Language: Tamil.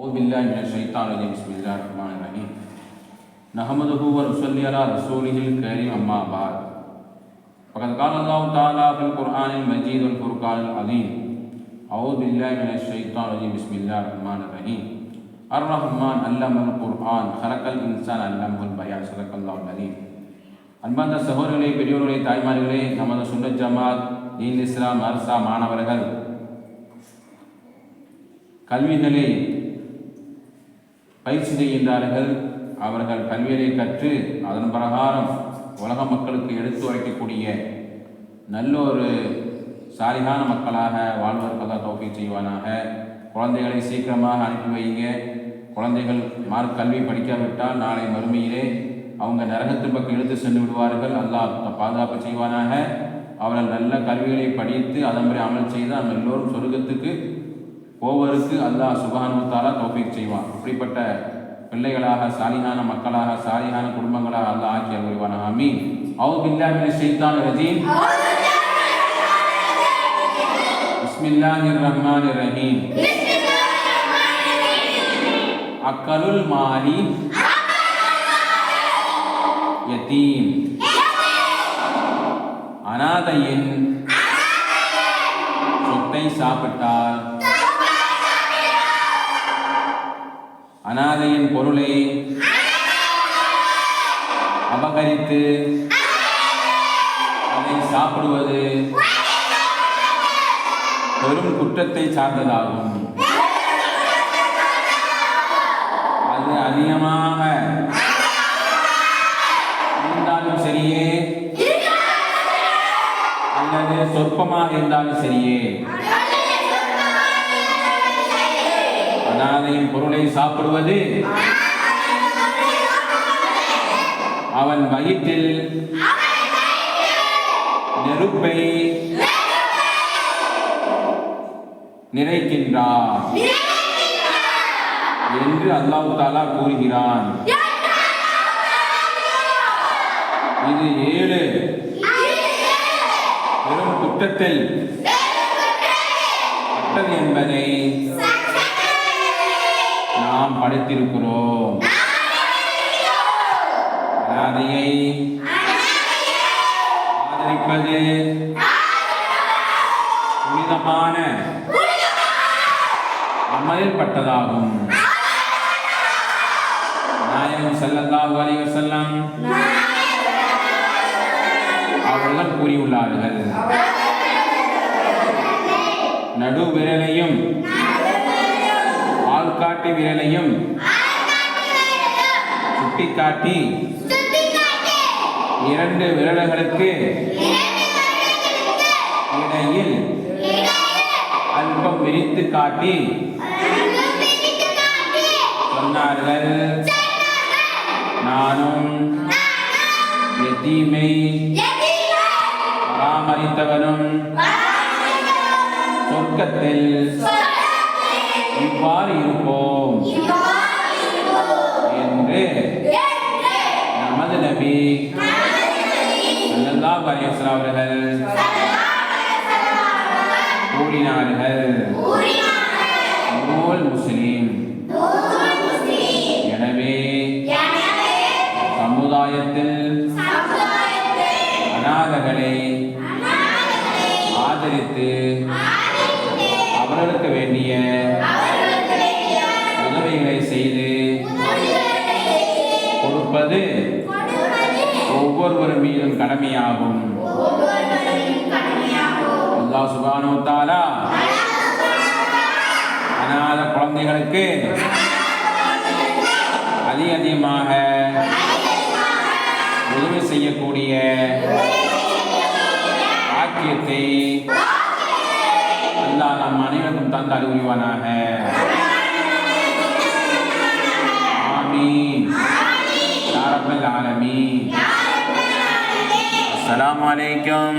أعوذ بالله من الشيطان الرجيم بسم الله الرحمن الرحيم نحمده ونصلي على رسوله الكريم أما بعد فقد قال الله تعالى في القرآن المجيد والفرقان العظيم أعوذ بالله من الشيطان الرجيم بسم الله الرحمن الرحيم الرحمن علم القرآن خلق الإنسان علمه البيان صدق الله العظيم அன்பார்ந்த சகோதரர்களே பெரியோர்களே தாய்மார்களே நமது சுன்னத் ஜமாத் தீன் இஸ்லாம் அரசா மாணவர்கள் கல்விகளை பயிற்சி செய்கின்றார்கள். அவர்கள் கல்வியை கற்று அதன் பிரகாரம் உலக மக்களுக்கு எடுத்து உரைக்கக்கூடிய நல்ல ஒரு சாலிகான மக்களாக வாழ்வதற்காக தோக்கி செய்வானாக. குழந்தைகளை சீக்கிரமாக அனுப்பி வைங்க குழந்தைகள் மார்க் கல்வி படிக்காவிட்டால் நாளை மறுமையிலே அவங்க நரகத்தின் பக்கம் இழுத்து சென்று விடுவார்கள். அல்லாஹ் பாதுகாப்பு செய்வானாக. அவர்கள் நல்ல கல்விகளை படித்து அதன் அமல் செய்து நம்ம எல்லோரும் சொர்க்கத்துக்கு போவருக்கு அல்லாஹ் சுபானுத்தாலா தௌஃபீக் செய்வான். இப்படிப்பட்ட பிள்ளைகளாக சாலிகான மக்களாக சாலிகான குடும்பங்களாக அல்லாஹ் ஆக்கி அருள்வான். ஆமீன். அவு பில்லாஹ் மினஷ் ரஜீம். பிஸ்மில்லாஹிர் ரஹ்மானிர் ரஹீம் அக்கலுல் மாலி. யதீம் அனாதையின். சொத்தை சாப்பிட்டால் அனாதையின் பொருளை அபகரித்து அதை சாப்பிடுவது பெரும் குற்றத்தை சார்ந்ததாகும். அது அதிகமாக இருந்தாலும் சரியே? அல்லது சொற்பமாக இருந்தாலும் சரியே? அனாதையின் பொருளை சாப்பிடுவது? அவன் வயிற்றில் நெருப்பை நிறைக்கின்றார் என்று அல்லாஹ் தாலா கூறுகிறான். இது ஏழு. பெரும் குற்றத்தில். பட்டது என்பதை நாம் படைத்திருக்கிறோம். அனாதையை ஆதரிப்பது புனிதமான அமலில் பட்டதாகும். நாயகம் ஸல்லல்லாஹு அலைஹி வஸல்லம் அவர்கள் கூறியுள்ளார்கள். நடுவிரலையும் விரலையும் ஆள்காட்டி விரலையும் சுட்டிக்காட்டி இரண்டு விரல்களுக்கு இடையில் அல்பம் விரித்து காட்டி சொன்னார்கள். நானும் எத்தீமை பராமரித்தவனும் சொர்க்கத்தில் இவ்வாறு இருப்போம் என்று நமது நபி அலைஹி வஸல்லம் அவர்கள் கூறினார்கள். நூல் முஸ்லிம். எனவே சமுதாயத்தில் கடமையாகும். அல்லாஹ் சுபானு தாலா அநாத குழந்தைகளுக்கு அதிக அதிகமாக உதவி செய்யக்கூடிய பாக்கியத்தை அல்லாஹ் நம் அனைவருக்கும் தந்து அறிவுரிவானாக. ஆமீன். ஆலமீன். আসসালামু আলাইকুম।